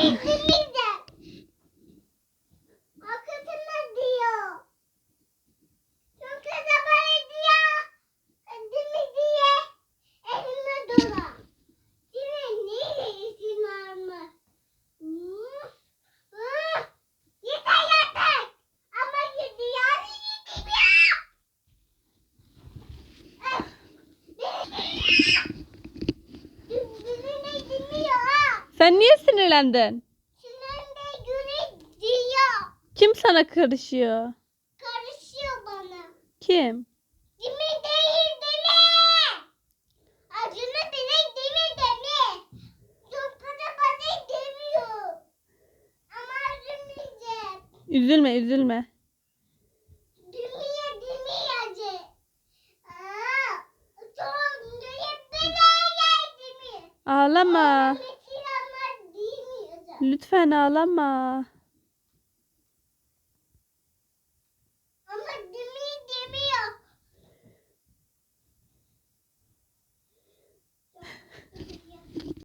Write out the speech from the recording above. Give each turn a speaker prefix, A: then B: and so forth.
A: Hey,
B: Sen niye sinirlendin?
A: Sinirde göre diyor.
B: Kim sana karışıyor?
A: Karışıyor bana.
B: Kim?
A: Demir değil demir. Acını direkt demir demir. Yoksa bana demiyor. Ama acımayacak.
B: Üzülme üzülme.
A: Demir demir acı. Aa, çok hep beraber demir.
B: Ağlama. Lütfen ağlama.